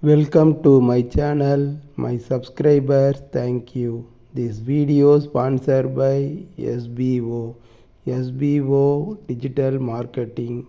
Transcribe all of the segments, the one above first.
Welcome to my channel, my subscribers, thank you. This video sponsored by SBO. SBO Digital Marketing,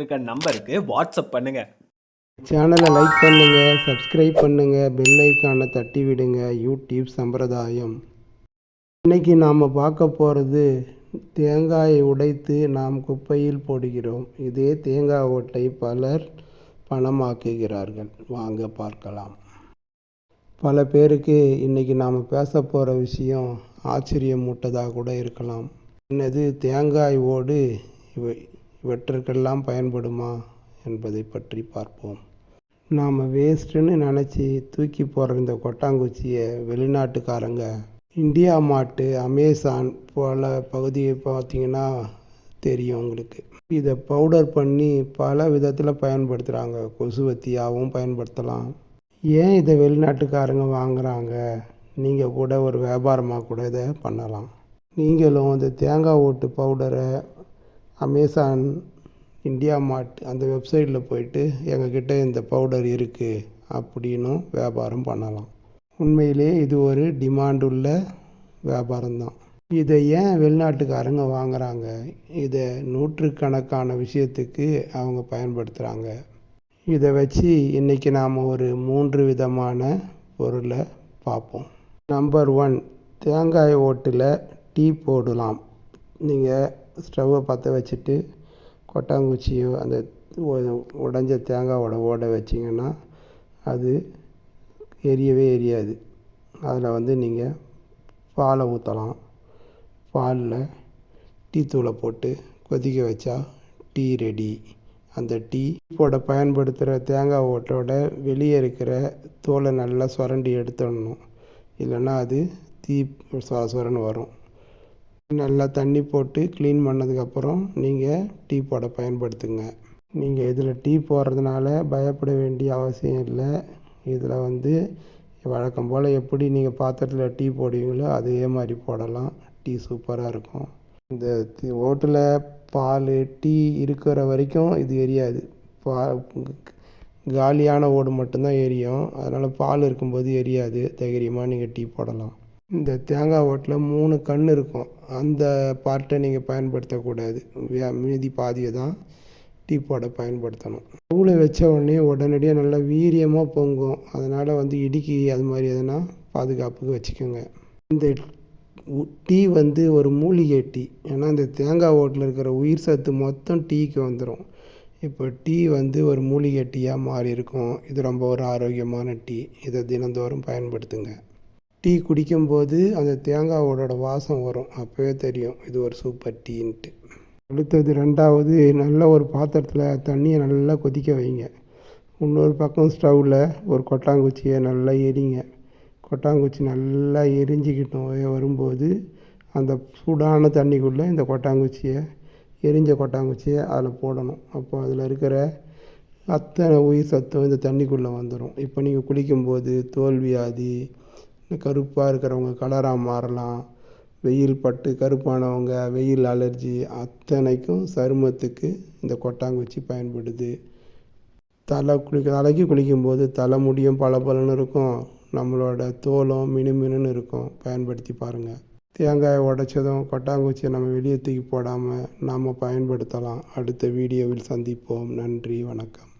கொடுத்துருக்க நம்பருக்கு WhatsApp பண்ணுங்க. சேனலை like பண்ணுங்க subscribe பண்ணுங்க bell ஐக்கானை தட்டி விடுங்க யூடியூப் சம்பிரதாயம். இன்னைக்கு நாம் பார்க்க போகிறது தேங்காயை உடைத்து நாம் குப்பையில் போடுகிறோம். இதே தேங்காய் ஓட்டை பலர் பணமாக்குகிறார்கள். வாங்க பார்க்கலாம். பல பேருக்கு இன்னைக்கு நாம் பேச போகிற விஷயம் ஆச்சரியம் மூட்டதாக கூட இருக்கலாம். என்னது? தேங்காய் ஓடு இவை இவற்றுக்கெல்லாம் பயன்படுமா என்பதை பற்றி பார்ப்போம். நாம் வேஸ்ட்டுன்னு நினச்சி தூக்கி போடுற இந்த கொட்டாங்குச்சியை வெளிநாட்டுக்காரங்க இந்தியா மாட்டு அமேசான் போல பகுதியை பார்த்தீங்கன்னா தெரியும் உங்களுக்கு. இதை பவுடர் பண்ணி பல விதத்தில் பயன்படுத்துகிறாங்க கொசுவத்தியாகவும் பயன்படுத்தலாம். ஏன் இதை வெளிநாட்டுக்காரங்க வாங்குறாங்க? நீங்கள் கூட ஒரு வியாபாரமாக கூட இதை பண்ணலாம். நீங்களும் இந்த தேங்காய் ஓட்டு பவுடரை அமேசான் இந்தியா மார்ட் அந்த வெப்சைட்டில் போயிட்டு எங்கக்கிட்ட இந்த பவுடர் இருக்குது அப்படின்னும் வியாபாரம் பண்ணலாம். உண்மையிலே இது ஒரு டிமாண்ட் உள்ள வியாபாரம்தான் இதை ஏன் வெளிநாட்டுக்காரங்க வாங்குகிறாங்க இதை நூற்றுக்கணக்கான விஷயத்துக்கு அவங்க பயன்படுத்துகிறாங்க இதை வச்சு இன்றைக்கி நாம் ஒரு மூன்று விதமான பொருளை பார்ப்போம். நம்பர் ஒன் தேங்காய் ஓட்டில் டீ போடலாம். நீங்கள் ஸ்டவ்வை பற்ற வச்சுட்டு கொட்டாங்குச்சியோ அந்த உடஞ்ச தேங்காவோட ஓட வச்சிங்கன்னா அது எரியவே எரியாது. அதில் வந்து நீங்கள் பாலை ஊற்றலாம் பாலில் டீ தூளை போட்டு கொதிக்க வச்சா டீ ரெடி. அந்த டீ போட பயன்படுத்துகிற தேங்காய் ஓட்டோட வெளியே இருக்கிற தோலை நல்லா சுரண்டி எடுத்துடணும். இல்லைன்னா அது தீ சொர சொரன்னு வரும். நல்லா தண்ணி போட்டு க்ளீன் பண்ணதுக்கப்புறம் நீங்கள் டீ போட பயன்படுத்துங்க. நீங்கள் இதில் டீ போடுறதுனால பயப்பட வேண்டிய அவசியம் இல்லை. இதில் வந்து வழக்கம் போல் எப்படி நீங்கள் பாத்திரத்தில் டீ போடுவீங்களோ அதே மாதிரி போடலாம். டீ சூப்பராக இருக்கும். இந்த ஓட்டில் பால் டீ இருக்கிற வரைக்கும் இது எரியாது. பா காலியான ஓடு மட்டும்தான் எரியும். அதனால் பால் இருக்கும்போது எரியாது. தைரியமாக நீங்கள் டீ போடலாம். இந்த தேங்காய் ஓட்டில் மூணு கண் இருக்கும். அந்த பார்ட்டை நீங்கள் பயன்படுத்தக்கூடாது. மீதி பாதியை தான் டீ போட பயன்படுத்தணும். பூவில் வச்ச உடனே உடனடியாக நல்லா வீரியமாக பொங்கும். அதனால் வந்து இடுக்கி அது மாதிரி எதனா பாதுகாப்புக்கு வச்சுக்கோங்க. இந்த உ- டீ வந்து ஒரு மூலிகை டீ. ஏன்னா இந்த தேங்காய் ஓட்டில் இருக்கிற உயிர் சத்து மொத்தம் டீக்கு வந்துடும் இப்போ டீ வந்து ஒரு மூலிகை டீயாக மாறி இருக்கும் இது ரொம்ப ஒரு ஆரோக்கியமான டீ. இதை தினந்தோறும் பயன்படுத்துங்க. டீ குடிக்கும்போது அந்த தேங்காவோட வாசம் வரும். அப்போவே தெரியும். இது ஒரு சூப்பர் டீன்ட்டு. அடுத்தது ரெண்டாவது நல்ல ஒரு பாத்திரத்தில் தண்ணியை நல்லா கொதிக்க வைங்க. இன்னொரு பக்கம் ஸ்டவ்வில் ஒரு கொட்டாங்குச்சியை நல்லா எரிங்க. கொட்டாங்குச்சி நல்லா எரிஞ்சிக்கிட்டோம் வரும்போது அந்த சூடான தண்ணிக்குள்ளே இந்த கொட்டாங்குச்சியை எரிஞ்ச கொட்டாங்குச்சியை அதில் போடணும். அப்போ அதில் இருக்கிற அத்தனை உயிர் சத்தும் இந்த தண்ணிக்குள்ளே வந்துடும் இப்போ நீங்கள் குளிக்கும்போது தோல்வியாதி கருப்பாக இருக்கிறவங்க கலராக மாறலாம். வெயில் பட்டு கருப்பானவங்க வெயில் அலர்ஜி அத்தனைக்கும் சருமத்துக்கு இந்த கொட்டாங்குச்சி பயன்படுது. தலை குளிக்க தலைக்கு குளிக்கும்போது தலை முடியும் பலன்னு இருக்கும். நம்மளோட தோலும் மினுமினுன்னு இருக்கும். பயன்படுத்தி பாருங்கள் தேங்காயை உடைச்சதும் கொட்டாங்குச்சியை நம்ம வெளியே தூக்கி போடாமல் நாம் பயன்படுத்தலாம். அடுத்த வீடியோவில் சந்திப்போம். நன்றி வணக்கம்.